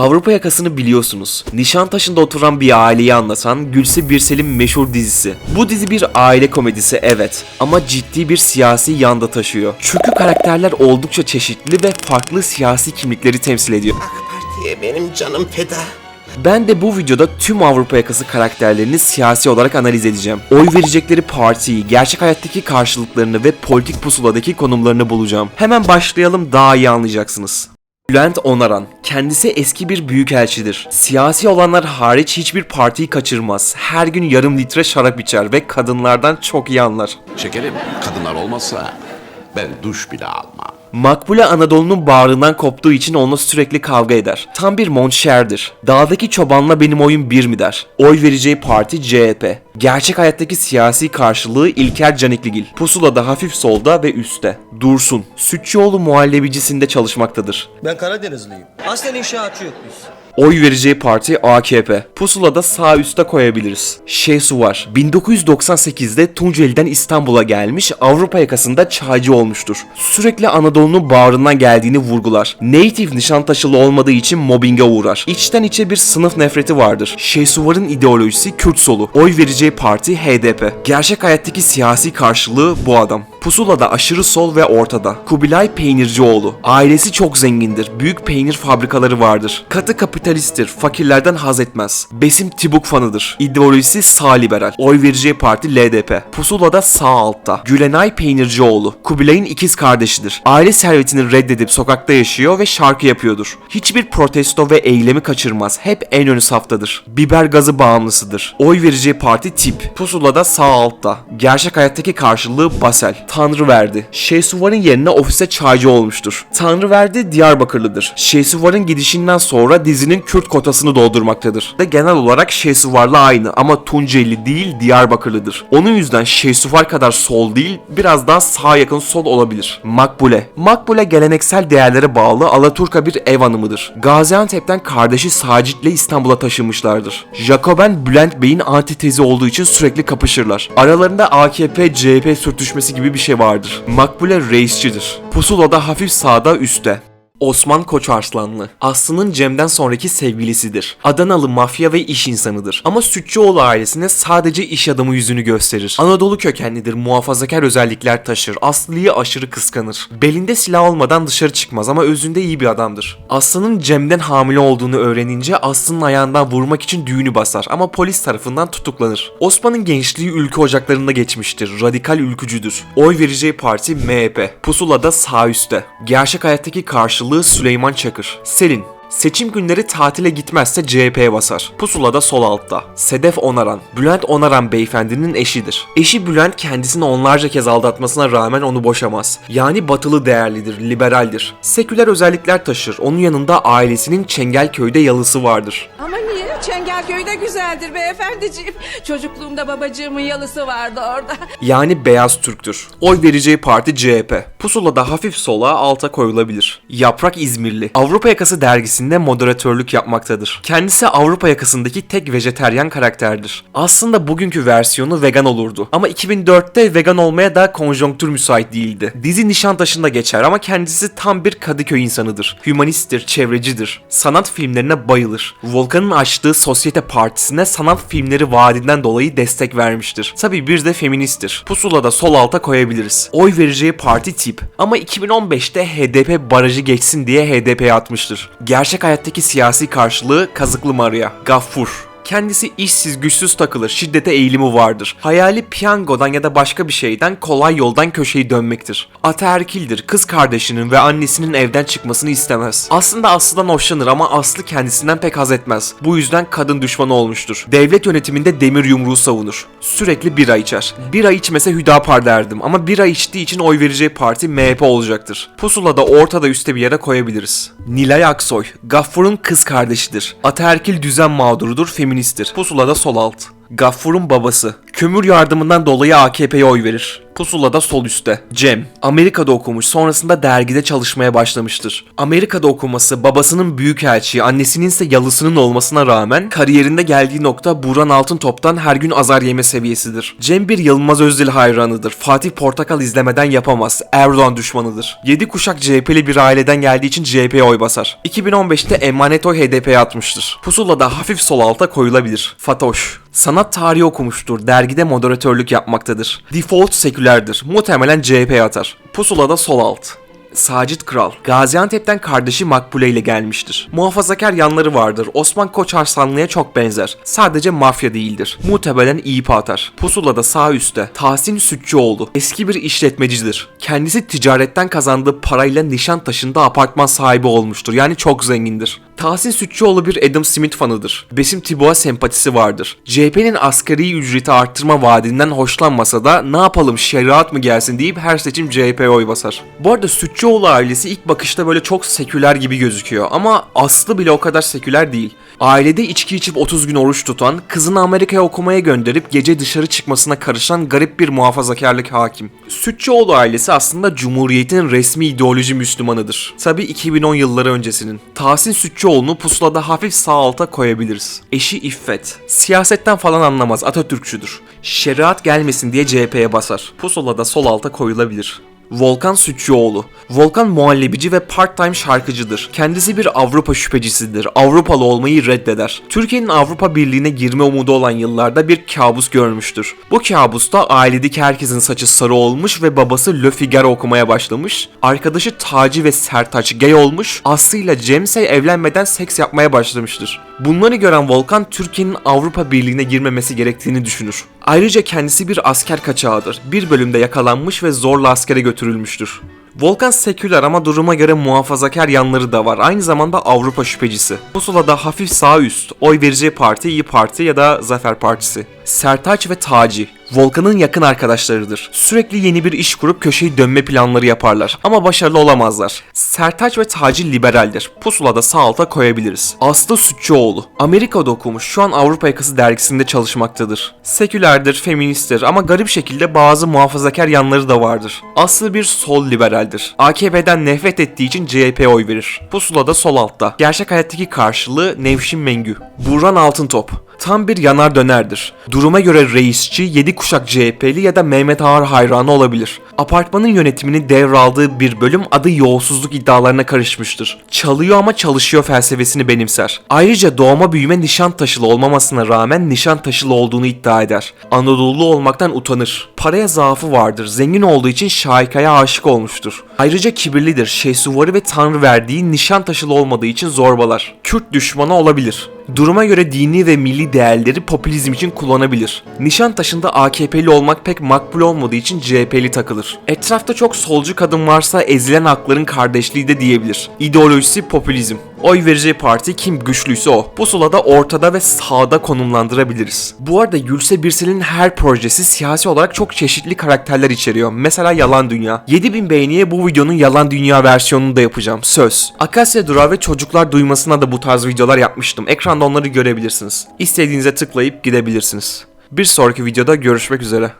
Avrupa yakasını biliyorsunuz. Nişantaşı'nda oturan bir aileyi anlatan Gülse Birsel'in meşhur dizisi. Bu dizi bir aile komedisi evet ama ciddi bir siyasi yanda taşıyor. Çünkü karakterler oldukça çeşitli ve farklı siyasi kimlikleri temsil ediyor. AK Parti'ye benim canım feda. Ben de bu videoda tüm Avrupa yakası karakterlerini siyasi olarak analiz edeceğim. Oy verecekleri partiyi, gerçek hayattaki karşılıklarını ve politik pusuladaki konumlarını bulacağım. Hemen başlayalım daha iyi anlayacaksınız. Bülent Onaran. Kendisi eski bir büyükelçidir. Siyasi olanlar hariç hiçbir partiyi kaçırmaz. Her gün yarım litre şarap içer ve kadınlardan çok iyi anlar. Şekerim, kadınlar olmazsa ben duş bile almam. Makbule Anadolu'nun bağrından koptuğu için onunla sürekli kavga eder. Tam bir monşerdir. Dağdaki çobanla benim oyun bir mi der. Oy vereceği parti CHP. Gerçek hayattaki siyasi karşılığı İlker Canikligil. Pusulada hafif solda ve üstte. Dursun. Sütçüoğlu muhallebicisinde çalışmaktadır. Ben Karadenizliyim. Aslen inşaatçıyız biz. Oy vereceği parti AKP. Pusulada sağ üste koyabiliriz. Şesu var. 1998'de Tunceli'den İstanbul'a gelmiş, Avrupa yakasında çaycı olmuştur. Sürekli Anadolu'nun bağrından geldiğini vurgular. Native Nişantaşılı olmadığı için mobbinge uğrar. İçten içe bir sınıf nefreti vardır. Şehsuvar'ın ideolojisi Kürt solu. Oy vereceği parti HDP. Gerçek hayattaki siyasi karşılığı bu adam. Pusula'da aşırı sol ve ortada. Kubilay Peynircioğlu. Ailesi çok zengindir. Büyük peynir fabrikaları vardır. Katı kapitalisttir. Fakirlerden haz etmez. Besim Tibuk fanıdır. İdeolojisi sağ liberal. Oy vereceği parti LDP. Pusula'da sağ altta. Gülenay Peynircioğlu. Kubilay'ın ikiz kardeşidir. Aile servetini reddedip sokakta yaşıyor ve şarkı yapıyordur. Hiçbir protesto ve eylemi kaçırmaz. Hep en ön saftadır. Biber gazı bağımlısıdır. Oy vereceği parti tip. Pusula'da sağ altta. Gerçek hayattaki karşılığı Basel. Tanrı verdi. Şehsuvar'ın yerine ofise çaycı olmuştur. Tanrı verdi Diyarbakırlıdır. Şehsuvar'ın gidişinden sonra dizinin Kürt kotasını doldurmaktadır. Ve genel olarak Şehsuvar'la aynı ama Tunceli değil Diyarbakırlıdır. Onun yüzden Şehsuvar kadar sol değil biraz daha sağa yakın sol olabilir. Makbule. Makbule geleneksel değerlere bağlı Alaturka bir ev hanımıdır. Gaziantep'ten kardeşi Sacit'le İstanbul'a taşınmışlardır. Jacoben Bülent Bey'in antitezi olduğu için sürekli kapışırlar. Aralarında AKP-CHP sürtüşmesi gibi bir şey vardır. Makbule reisçidir. Pusula'da hafif sağda üstte. Osman Koçarslanlı. Aslı'nın Cem'den sonraki sevgilisidir. Adanalı mafya ve iş insanıdır. Ama Sütçüoğlu ailesine sadece iş adamı yüzünü gösterir. Anadolu kökenlidir, muhafazakar özellikler taşır. Aslı'yı aşırı kıskanır. Belinde silah olmadan dışarı çıkmaz ama özünde iyi bir adamdır. Aslı'nın Cem'den hamile olduğunu öğrenince Aslı'nın ayağından vurmak için düğünü basar ama polis tarafından tutuklanır. Osman'ın gençliği ülke ocaklarında geçmiştir. Radikal ülkücüdür. Oy vereceği parti MHP. Pusula'da sağ üstte. Gerçek hayattaki karşılığı Süleyman Çakır. Selin. Seçim günleri tatile gitmezse CHP'ye basar. Pusula'da sol altta. Sedef Onaran. Bülent Onaran beyefendinin eşidir. Eşi Bülent kendisini onlarca kez aldatmasına rağmen onu boşamaz. Yani batılı değerlidir, liberaldir. Seküler özellikler taşır. Onun yanında ailesinin Çengelköy'de yalısı vardır. Ama niye? Çengelköy'de güzeldir beyefendiciğim. Çocukluğumda babacığımın yalısı vardı orada. Yani beyaz Türktür. Oy vereceği parti CHP. Pusula'da hafif sola alta koyulabilir. Yaprak İzmirli. Avrupa Yakası dergisinde moderatörlük yapmaktadır. Kendisi Avrupa Yakası'ndaki tek vejeteryan karakterdir. Aslında bugünkü versiyonu vegan olurdu. Ama 2004'te vegan olmaya da konjonktür müsait değildi. Dizi Nişantaşı'nda geçer ama kendisi tam bir Kadıköy insanıdır. Hümanisttir, çevrecidir. Sanat filmlerine bayılır. Volkan'ın açtığı Sosyete Partisi'ne sanat filmleri vaadinden dolayı destek vermiştir. Tabi bir de feministtir. Pusula'da sol alta koyabiliriz. Oy vereceği parti tip. Ama 2015'te HDP barajı geçsin diye HDP'ye atmıştır. Gerçek hayattaki siyasi karşılığı Kazıklı Maria. Gaffur. Kendisi işsiz güçsüz takılır, şiddete eğilimi vardır. Hayali piyangodan ya da başka bir şeyden kolay yoldan köşeyi dönmektir. Ataerkildir, kız kardeşinin ve annesinin evden çıkmasını istemez. Aslında Aslı'dan hoşlanır ama Aslı kendisinden pek haz etmez. Bu yüzden kadın düşmanı olmuştur. Devlet yönetiminde demir yumruğu savunur. Sürekli bira içer. Bira içmese Hüdapar derdim ama bira içtiği için oy vereceği parti MHP olacaktır. Pusula'da ortada üstte bir yere koyabiliriz. Nilay Aksoy, Gaffur'un kız kardeşidir. Ataerkil düzen mağdurudur, feministtir. Pusula'da sol alt. Gaffur'un babası. Kömür yardımından dolayı AKP'ye oy verir. Pusula'da sol üstte. Cem. Amerika'da okumuş sonrasında dergide çalışmaya başlamıştır. Amerika'da okuması babasının büyükelçi, annesinin ise yalısının olmasına rağmen kariyerinde geldiği nokta Buran Altıntop'tan her gün azar yeme seviyesidir. Cem bir Yılmaz Özdil hayranıdır. Fatih Portakal izlemeden yapamaz. Erdoğan düşmanıdır. 7 kuşak CHP'li bir aileden geldiği için CHP'ye oy basar. 2015'te emanet oy HDP'ye atmıştır. Pusula'da hafif sol alta koyulabilir. Fatoş. Sanat tarihi okumuştur. Dergide moderatörlük yapmaktadır. Default sekülerdir. Muhtemelen CHP'ye atar. Pusula'da sol alt. Sacit Kral. Gaziantep'ten kardeşi Makbule ile gelmiştir. Muhafazakar yanları vardır. Osman Koç Arslanlı'ya çok benzer. Sadece mafya değildir. Muhtemelen iyi atar. Pusula'da sağ üstte. Tahsin Sütçüoğlu. Eski bir işletmecidir. Kendisi ticaretten kazandığı parayla Nişantaşı'nda apartman sahibi olmuştur. Yani çok zengindir. Tahsin Sütçüoğlu bir Adam Smith fanıdır. Besim Tibo'a sempatisi vardır. CHP'nin asgari ücreti arttırma vaadinden hoşlanmasa da ne yapalım şeriat mı gelsin deyip her seçim CHP'ye oy basar. Bu arada Sütçüoğlu ailesi ilk bakışta böyle çok seküler gibi gözüküyor ama aslı bile o kadar seküler değil. Ailede içki içip 30 gün oruç tutan, kızını Amerika'ya okumaya gönderip gece dışarı çıkmasına karışan garip bir muhafazakarlık hakim. Sütçüoğlu ailesi aslında Cumhuriyet'in resmi ideoloji Müslümanıdır. Tabi 2010 yılları öncesinin. Tahsin Sütçüoğlu'nu pusulada hafif sağ alta koyabiliriz. Eşi İffet. Siyasetten falan anlamaz, Atatürkçüdür. Şeriat gelmesin diye CHP'ye basar. Pusulada sol alta koyulabilir. Volkan Sütçüoğlu. Volkan muhallebici ve part-time şarkıcıdır. Kendisi bir Avrupa şüphecisidir. Avrupalı olmayı reddeder. Türkiye'nin Avrupa Birliği'ne girme umudu olan yıllarda bir kabus görmüştür. Bu kabusta ailedeki herkesin saçı sarı olmuş ve babası Le Figaro okumaya başlamış. Arkadaşı Taci ve Sertaç gay olmuş. Aslı ile Cemse evlenmeden seks yapmaya başlamıştır. Bunları gören Volkan Türkiye'nin Avrupa Birliği'ne girmemesi gerektiğini düşünür. Ayrıca kendisi bir asker kaçağıdır. Bir bölümde yakalanmış ve zorla askere götürülmüştür. Volkan seküler ama duruma göre muhafazakar yanları da var. Aynı zamanda Avrupa şüphecisi. Pusula'da hafif sağ üst, oy vereceği parti İyi Parti ya da Zafer Partisi. Sertaç ve Taci. Volkan'ın yakın arkadaşlarıdır. Sürekli yeni bir iş kurup köşeyi dönme planları yaparlar ama başarılı olamazlar. Sertaç ve Taci liberaldir. Pusula'da sağ alta koyabiliriz. Aslı Sütçüoğlu. Amerika'da okumuş. Şu an Avrupa Yakası dergisinde çalışmaktadır. Sekülerdir, feministtir ama garip şekilde bazı muhafazakar yanları da vardır. Aslı bir sol liberaldir. AKP'den nefret ettiği için CHP'ye oy verir. Pusula'da sol altta. Gerçek hayattaki karşılığı Nevşin Mengü. Burhan Altıntop. Tam bir yanar dönerdir. Duruma göre reisçi, 7 kuşak CHP'li ya da Mehmet Ağar hayranı olabilir. Apartmanın yönetimini devraldığı bir bölüm adı yolsuzluk iddialarına karışmıştır. Çalıyor ama çalışıyor felsefesini benimser. Ayrıca doğma büyüme Nişantaşılı olmamasına rağmen Nişantaşılı olduğunu iddia eder. Anadolu olmaktan utanır. Paraya zaafı vardır. Zengin olduğu için Şahika'ya aşık olmuştur. Ayrıca kibirlidir. Şeysuvarı ve tanrı verdiği Nişantaşılı olmadığı için zorbalar. Kürt düşmanı olabilir. Duruma göre dini ve milli değerleri popülizm için kullanabilir. Nişantaşı'nda AKP'li olmak pek makbul olmadığı için CHP'li takılır. Etrafta çok solcu kadın varsa ezilen hakların kardeşliği de diyebilir. İdeolojisi popülizm. Oy vereceği parti kim güçlüyse o. Pusula'da ortada ve sağda konumlandırabiliriz. Bu arada Gülse Birsel'in her projesi siyasi olarak çok çeşitli karakterler içeriyor. Mesela Yalan Dünya. 7000 beğeniye bu videonun Yalan Dünya versiyonunu da yapacağım. Söz. Akasya Durağı ve çocuklar duymasına da bu tarz videolar yapmıştım. Ekranda onları görebilirsiniz. İstediğinize tıklayıp gidebilirsiniz. Bir sonraki videoda görüşmek üzere.